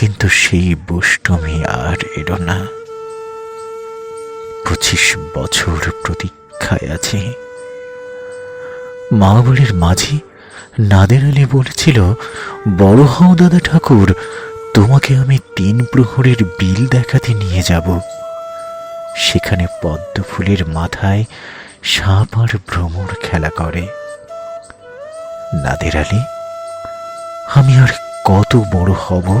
কিন্তু সেই বষ্টমী আর এলো না। পঁচিশ বছর প্রতীক্ষায় আছে। মা বাড়ির মাঝি নাদের আলী বলেছিল, বড় হও দাদা ঠাকুর, তোমাকে আমি তিন প্রহরের বিল দেখাতে নিয়ে যাব। সেখানে পদ্ম ফুলের মাথায় সাপ আর ভ্রমর খেলা করে। নাদের আলী আমি আর কত বড় হব?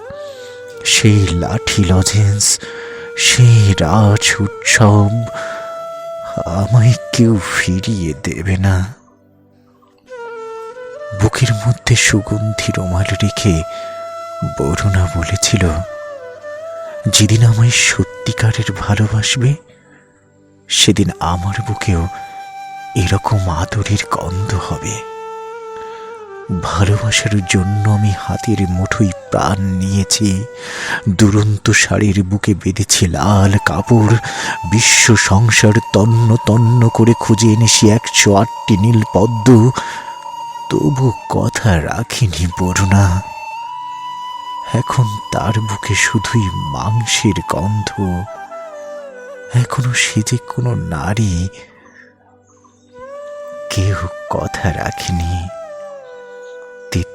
সেই লাঠি লজেন্স, সেই রাজ উৎসব, আমায় কেউ ফিরিয়ে দেবে না। বুকের মধ্যে সুগন্ধি রুমাল রেখে বরুণা বলেছিল, যেদিন আমায় সত্যিকারের ভালোবাসবে, সেদিন আমার বুকেও এরকম আদরের গন্ধ হবে। ভালোবাসার জন্য আমি হাতের মুঠোই প্রাণ নিয়েছি। দুরন্ত শাড়ির বুকে বেঁধেছি লাল কাপড়। বিশ্ব সংসার তন্ন তন্ন করে খুঁজে এনেছি একশো আটটি নীল পদ্ম। তবু কথা রাখিনি বরুণা। এখন তার বুকে শুধুই মাংসের গন্ধ। এখনও সে যে কোনো নারী কেউ কথা রাখেনি।